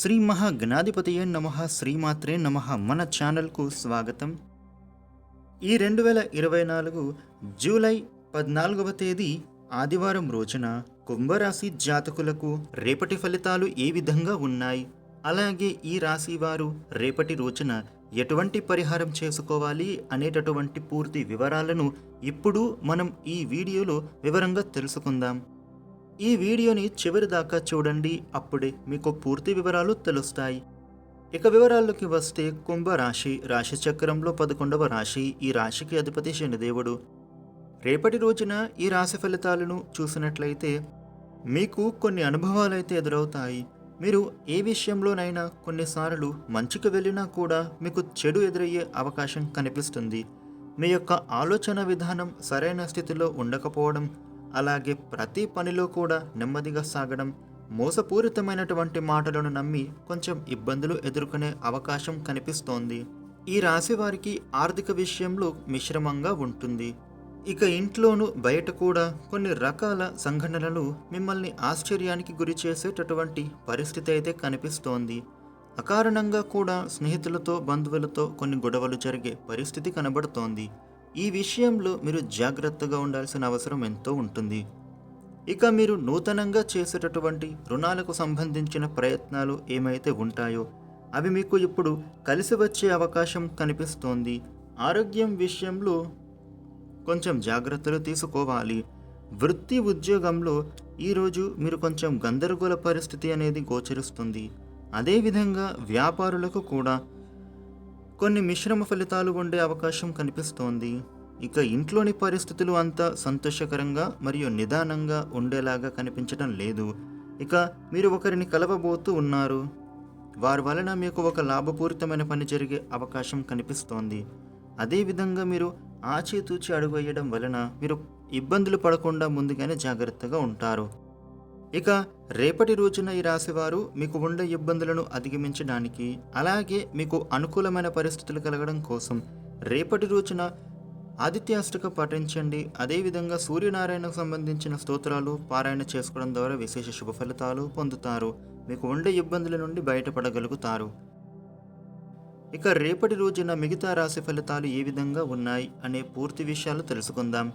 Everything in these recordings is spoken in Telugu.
శ్రీ మహాగణాధిపతియే నమ శ్రీమాత్రే నమ మన ఛానల్కు స్వాగతం. ఈ రెండు వేల ఇరవై నాలుగు జూలై పద్నాలుగవ తేదీ ఆదివారం రోజున కుంభరాశి జాతకులకు రేపటి ఫలితాలు ఏ విధంగా ఉన్నాయి? అలాగే ఈ రాశి వారు రేపటి రోజున ఎటువంటి పరిహారం చేసుకోవాలి అనేటటువంటి పూర్తి వివరాలను ఇప్పుడు మనం ఈ వీడియోలో వివరంగా తెలుసుకుందాం. ఈ వీడియోని చివరి దాకా చూడండి అప్పుడే మీకు పూర్తి వివరాలు తెలుస్తాయి. ఇక వివరాల్లోకి వస్తే కుంభరాశి రాశి చక్రంలో పదకొండవ రాశి ఈ రాశికి అధిపతి శనిదేవుడు. రేపటి రోజున ఈ రాశి ఫలితాలను చూసినట్లయితే మీకు కొన్ని అనుభవాలు అయితే ఎదురవుతాయి. మీరు ఏ విషయంలోనైనా కొన్నిసార్లు మంచికి వెళ్ళినా కూడా మీకు చెడు ఎదురయ్యే అవకాశం కనిపిస్తుంది. మీ యొక్క ఆలోచన విధానం సరైన స్థితిలో ఉండకపోవడం అలాగే ప్రతి పనిలో కూడా నెమ్మదిగా సాగడం మోసపూరితమైనటువంటి మాటలను నమ్మి కొంచెం ఇబ్బందులు ఎదుర్కొనే అవకాశం కనిపిస్తోంది. ఈ రాశి వారికి ఆర్థిక విషయంలో మిశ్రమంగా ఉంటుంది. ఇక ఇంట్లోనూ బయట కూడా కొన్ని రకాల సంఘటనలు మిమ్మల్ని ఆశ్చర్యానికి గురి చేసేటటువంటి పరిస్థితి అయితే కనిపిస్తోంది. అకారణంగా కూడా స్నేహితులతో బంధువులతో కొన్ని గొడవలు జరిగే పరిస్థితి కనబడుతోంది. ఈ విషయంలో మీరు జాగ్రత్తగా ఉండాల్సిన అవసరం ఎంతో ఉంటుంది. ఇక మీరు నూతనంగా చేసేటటువంటి రుణాలకు సంబంధించిన ప్రయత్నాలు ఏమైతే ఉంటాయో అవి మీకు ఇప్పుడు కలిసి వచ్చే అవకాశం కనిపిస్తోంది. ఆరోగ్యం విషయంలో కొంచెం జాగ్రత్తలు తీసుకోవాలి. వృత్తి ఉద్యోగంలో ఈరోజు మీరు కొంచెం గందరగోళ పరిస్థితి అనేది గోచరిస్తుంది. అదేవిధంగా వ్యాపారులకు కూడా కొన్ని మిశ్రమ ఫలితాలు ఉండే అవకాశం కనిపిస్తోంది. ఇక ఇంట్లోని పరిస్థితులు అంతా సంతోషకరంగా మరియు నిదానంగా ఉండేలాగా కనిపించడం లేదు. ఇక మీరు ఒకరిని కలవబోతూ ఉన్నారు. వారి వలన మీకు ఒక లాభపూరితమైన పని జరిగే అవకాశం కనిపిస్తోంది. అదేవిధంగా మీరు ఆచితూచి అడుగు వేయడం వలన మీరు ఇబ్బందులు పడకుండా ముందుగానే జాగ్రత్తగా ఉంటారు. ఇక రేపటి రోజున ఈ రాశివారు మీకు ఉండే ఇబ్బందులను అధిగమించడానికి అలాగే మీకు అనుకూలమైన పరిస్థితులు కలగడం కోసం రేపటి రోజున ఆదిత్యాష్టక పఠించండి అదేవిధంగా సూర్యనారాయణకు సంబంధించిన స్తోత్రాలు పారాయణ చేసుకోవడం ద్వారా విశేష శుభ ఫలితాలు పొందుతారు. మీకు ఉండే ఇబ్బందుల నుండి బయటపడగలుగుతారు. ఇక రేపటి రోజున మిగతా రాశి ఫలితాలు ఏ విధంగా ఉన్నాయి అనే పూర్తి విషయాలు తెలుసుకుందాం.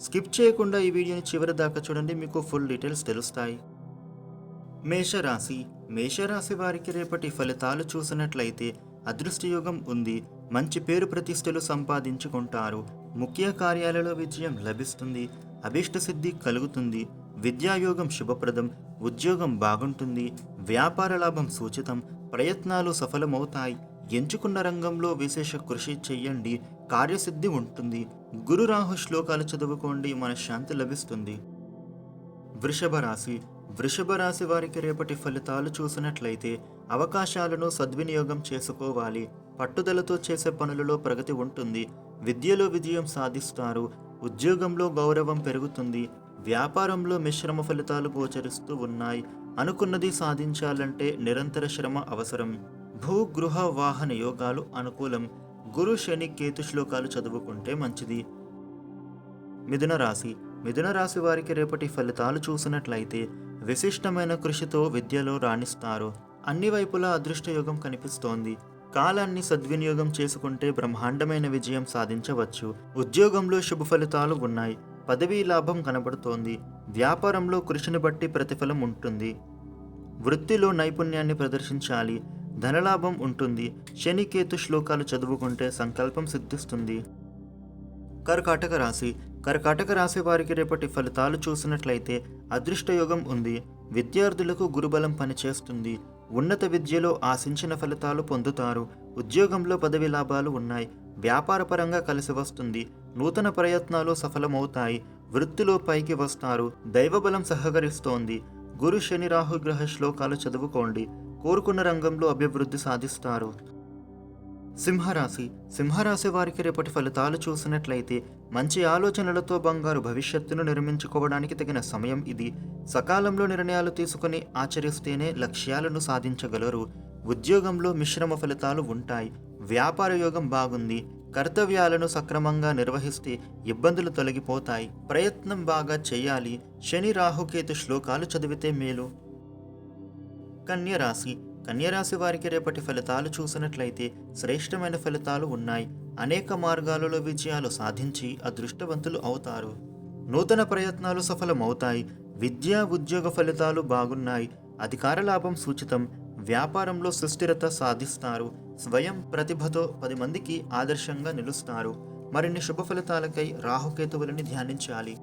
స్కిప్ చేయకుండా ఈ వీడియోని చివరి దాకా చూడండి మీకు ఫుల్ డీటెయిల్స్ తెలుస్తాయి. మేషరాశి. మేషరాశి వారికి రేపటి ఫలితాలు చూసినట్లయితే అదృష్టయోగం ఉంది. మంచి పేరు ప్రతిష్టలు సంపాదించుకుంటారు. ముఖ్య కార్యాలలో విజయం లభిస్తుంది. అభిష్ట సిద్ధి కలుగుతుంది. విద్యాయోగం శుభప్రదం. ఉద్యోగం బాగుంటుంది. వ్యాపార లాభం సూచితం. ప్రయత్నాలు సఫలమవుతాయి. ఎంచుకున్న రంగంలో విశేష కృషి చెయ్యండి కార్యసిద్ధి ఉంటుంది. గురు రాహు శ్లోకాలు చదువుకోండి మనశ్శాంతి లభిస్తుంది. వృషభ రాశి. వృషభ రాశి వారికి రేపటి ఫలితాలు చూసినట్లయితే అవకాశాలను సద్వినియోగం చేసుకోవాలి. పట్టుదలతో చేసే పనులలో ప్రగతి ఉంటుంది. విద్యలో విజయం సాధిస్తారు. ఉద్యోగంలో గౌరవం పెరుగుతుంది. వ్యాపారంలో మిశ్రమ ఫలితాలు గోచరిస్తూ ఉన్నాయి. అనుకున్నది సాధించాలంటే నిరంతర శ్రమ అవసరం. భూ గృహ వాహన యోగాలు అనుకూలం. గురు శని కేతు శ్లోకాలు చదువుకుంటే మంచిది. మిథున రాశి. మిథున రాశి వారికి రేపటి ఫలితాలు చూసినట్లయితే విశిష్టమైన కృషితో విద్యలో రాణిస్తారు. అన్ని వైపులా అదృష్టయోగం కనిపిస్తోంది. కాలాన్ని సద్వినియోగం చేసుకుంటే బ్రహ్మాండమైన విజయం సాధించవచ్చు. ఉద్యోగంలో శుభ ఫలితాలు ఉన్నాయి. పదవీ లాభం కనబడుతోంది. వ్యాపారంలో కృషిని బట్టి ప్రతిఫలం ఉంటుంది. వృత్తిలో నైపుణ్యాన్ని ప్రదర్శించాలి. ధనలాభం ఉంటుంది. శనికేతు శ్లోకాలు చదువుకుంటే సంకల్పం సిద్ధిస్తుంది. కర్కాటక రాశి. కర్కాటక రాశి వారికి రేపటి ఫలితాలు చూసినట్లయితే అదృష్టయోగం ఉంది. విద్యార్థులకు గురుబలం పనిచేస్తుంది. ఉన్నత విద్యలో ఆశించిన ఫలితాలు పొందుతారు. ఉద్యోగంలో పదవి లాభాలు ఉన్నాయి. వ్యాపారపరంగా కలిసి వస్తుంది. నూతన ప్రయత్నాలు సఫలమవుతాయి. వృత్తిలో పైకి వస్తారు. దైవబలం సహకరిస్తోంది. గురు శని రాహు గ్రహ శ్లోకాలు చదువుకోండి. కోరుకున్న రంగంలో అభివృద్ధి సాధిస్తారు. సింహరాశి. సింహరాశి వారికి రేపటి ఫలితాలు చూసినట్లయితే మంచి ఆలోచనలతో బంగారు భవిష్యత్తును నిర్మించుకోవడానికి తగిన సమయం ఇది. సకాలంలో నిర్ణయాలు తీసుకుని ఆచరిస్తేనే లక్ష్యాలను సాధించగలరు. ఉద్యోగంలో మిశ్రమ ఫలితాలు ఉంటాయి. వ్యాపార యోగం బాగుంది. కర్తవ్యాలను సక్రమంగా నిర్వహిస్తే ఇబ్బందులు తొలగిపోతాయి. ప్రయత్నం బాగా చేయాలి. శని రాహుకేతు శ్లోకాలు చదివితే మేలు. కన్యరాశి. కన్యరాశి వారికి రేపటి ఫలితాలు చూసినట్లయితే శ్రేష్టమైన ఫలితాలు ఉన్నాయి. అనేక మార్గాలలో విజయాలు సాధించి అదృష్టవంతులు అవుతారు. నూతన ప్రయత్నాలు సఫలమవుతాయి. విద్యా ఉద్యోగ ఫలితాలు బాగున్నాయి. అధికార లాభం సూచితం. వ్యాపారంలో సుస్థిరత సాధిస్తారు. స్వయం ప్రతిభతో పది మందికి ఆదర్శంగా నిలుస్తారు. మరిన్ని శుభ ఫలితాలకై రాహుకేతువులని ధ్యానించాలి.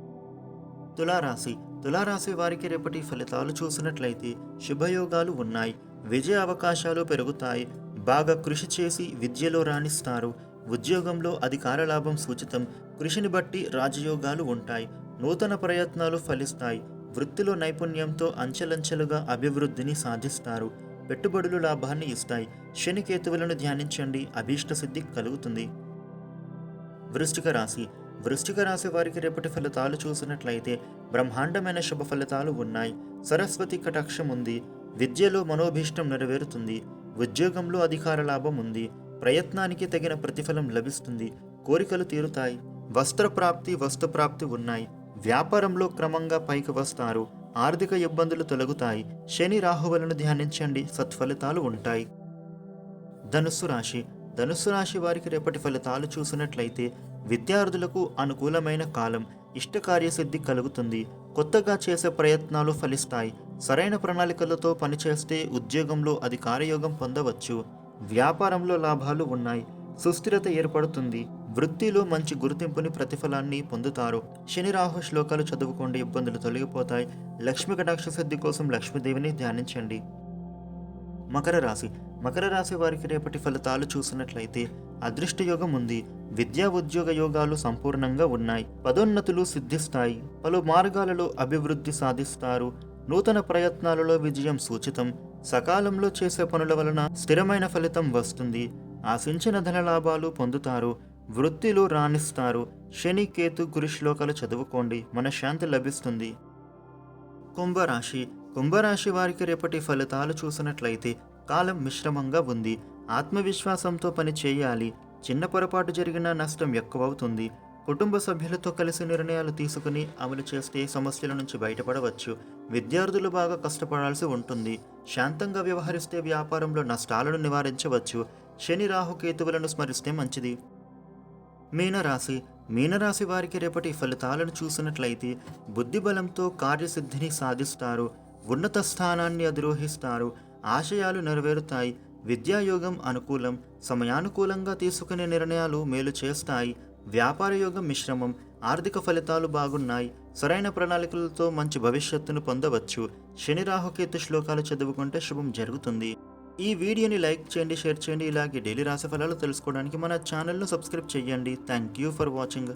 తులారాశి. తులారాశి వారికి రేపటి ఫలితాలు చూసినట్లయితే శుభయోగాలు ఉన్నాయి. విజయ అవకాశాలు పెరుగుతాయి. బాగా కృషి చేసి విద్యలో రాణిస్తారు. ఉద్యోగంలో అధికార లాభం సూచితం. కృషిని బట్టి రాజయోగాలు ఉంటాయి. నూతన ప్రయత్నాలు ఫలిస్తాయి. వృత్తిలో నైపుణ్యంతో అంచెలంచెలుగా అభివృద్ధిని సాధిస్తారు. పెట్టుబడులు లాభాన్ని ఇస్తాయి. శనికేతువులను ధ్యానించండి. అభీష్ట సిద్ధి కలుగుతుంది. వృష్టిక రాశి. వృశ్చిక రాశి వారికి రేపటి ఫలితాలు చూసినట్లయితే బ్రహ్మాండమైన శుభ ఫలితాలు ఉన్నాయి. సరస్వతి కటాక్షం ఉంది. విద్యలో మనోభీష్టం నెరవేరుతుంది. ఉద్యోగంలో అధికార లాభం ఉంది. ప్రయత్నానికి తగిన ప్రతిఫలం లభిస్తుంది. కోరికలు తీరుతాయి. వస్త్ర ప్రాప్తి వస్తు ప్రాప్తి ఉన్నాయి. వ్యాపారంలో క్రమంగా పైకి వస్తారు. ఆర్థిక ఇబ్బందులు తొలగుతాయి. శని రాహువులను ధ్యానించండి. సత్ఫలితాలు ఉంటాయి. ధనుస్సు రాశి. ధనుస్సు రాశి వారికి రేపటి ఫలితాలు చూసినట్లయితే విద్యార్థులకు అనుకూలమైన కాలం ఇష్ట కార్యసిద్ధి కలుగుతుంది. కొత్తగా చేసే ప్రయత్నాలు ఫలిస్తాయి. సరైన ప్రణాళికలతో పనిచేస్తే ఉద్యోగంలో అధికారయోగం పొందవచ్చు. వ్యాపారంలో లాభాలు ఉన్నాయి. సుస్థిరత ఏర్పడుతుంది. వృత్తిలో మంచి గుర్తింపుని ప్రతిఫలాన్ని పొందుతారు. శని రాహు శ్లోకాలు చదువుకోండి. ఇబ్బందులు తొలగిపోతాయి. లక్ష్మీ కటాక్ష సిద్ధి కోసం లక్ష్మీదేవిని ధ్యానించండి. మకర రాశి. మకర రాశి వారికి రేపటి ఫలితాలు చూసినట్లయితే అదృష్ట యోగం ఉంది. విద్యా ఉద్యోగ యోగాలు సంపూర్ణంగా ఉన్నాయి. పదోన్నతులు సిద్ధిస్తాయి. పలు మార్గాలలో అభివృద్ధి సాధిస్తారు. నూతన ప్రయత్నాలలో విజయం సూచితం. సకాలంలో చేసే పనుల వలన స్థిరమైన ఫలితం వస్తుంది. ఆశించిన ధన లాభాలు పొందుతారు. వృత్తిలో రాణిస్తారు. శని కేతు గురి శ్లోకాలు చదువుకోండి. మనశ్శాంతి లభిస్తుంది. కుంభరాశి. కుంభరాశి వారికి రేపటి ఫలితాలు చూసినట్లయితే కాలం మిశ్రమంగా ఉంది. ఆత్మవిశ్వాసంతో పని చేయాలి. చిన్న పొరపాటు జరిగిన నష్టం ఎక్కువవుతుంది. కుటుంబ సభ్యులతో కలిసి నిర్ణయాలు తీసుకుని అమలు చేస్తే సమస్యల నుంచి బయటపడవచ్చు. విద్యార్థులు బాగా కష్టపడాల్సి ఉంటుంది. శాంతంగా వ్యవహరిస్తే వ్యాపారంలో నష్టాలను నివారించవచ్చు. శని రాహుకేతువులను స్మరిస్తే మంచిది. మీనరాశి. మీనరాశి వారికి రేపటి ఫలితాలను చూసినట్లయితే బుద్ధిబలంతో కార్యసిద్ధిని సాధిస్తారు. ఉన్నత స్థానాన్ని అధిరోహిస్తారు. ఆశయాలు నెరవేరుతాయి. విద్యాయోగం అనుకూలం. సమయానుకూలంగా తీసుకునే నిర్ణయాలు మేలు చేస్తాయి. వ్యాపార యోగం మిశ్రమం. ఆర్థిక ఫలితాలు బాగున్నాయి. సరైన ప్రణాళికలతో మంచి భవిష్యత్తును పొందవచ్చు. శని రాహుకేతు శ్లోకాలు చదువుకుంటే శుభం జరుగుతుంది. ఈ వీడియోని లైక్ చేయండి షేర్ చేయండి. ఇలాగే డైలీ రాశి ఫలాలు తెలుసుకోవడానికి మన ఛానల్ను సబ్స్క్రైబ్ చేయండి. Thank you for watching.